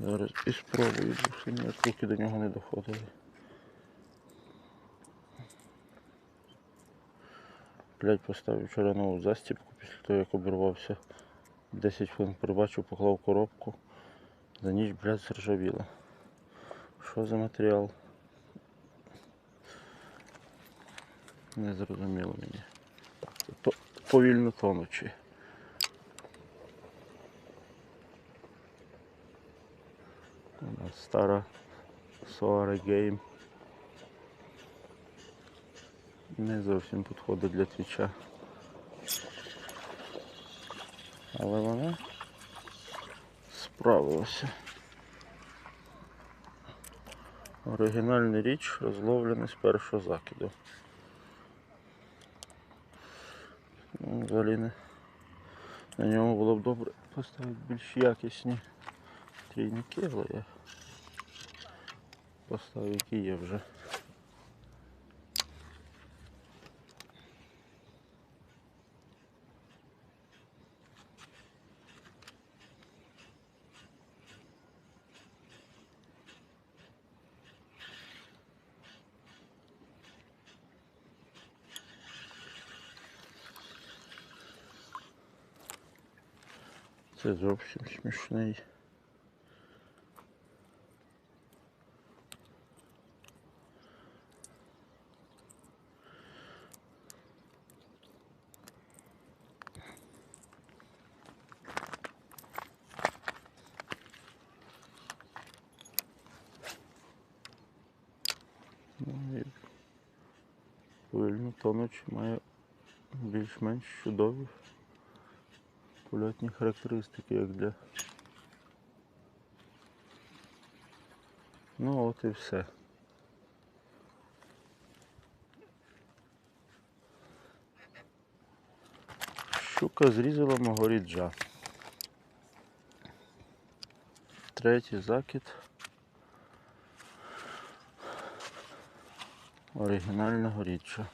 Зараз і спробую, бо руки до нього не доходили. Блять, поставив вчора нову застіпку після того, як обірвався. 10 хвилин прибачив, поклав коробку. За ніч, блядь, заржавіла. Що за матеріал? Не зрозуміло мені. Повільно тонучі. Стара Soare Game. Не зовсім підходить для твіча. Але вона справилася. Оригінальна річ розловлена з першого закиду. Ну, взагалі не. На ньому було б добре поставити більш якісні трійники, але я поставив, які є вже. Це зовсім смішний. Ну, і Повільно тонучи має більш-менш чудові польотні характеристики, як для. Ну от і все. Щука зрізала мого ріджа. Третій закид. Оригінального ріджа.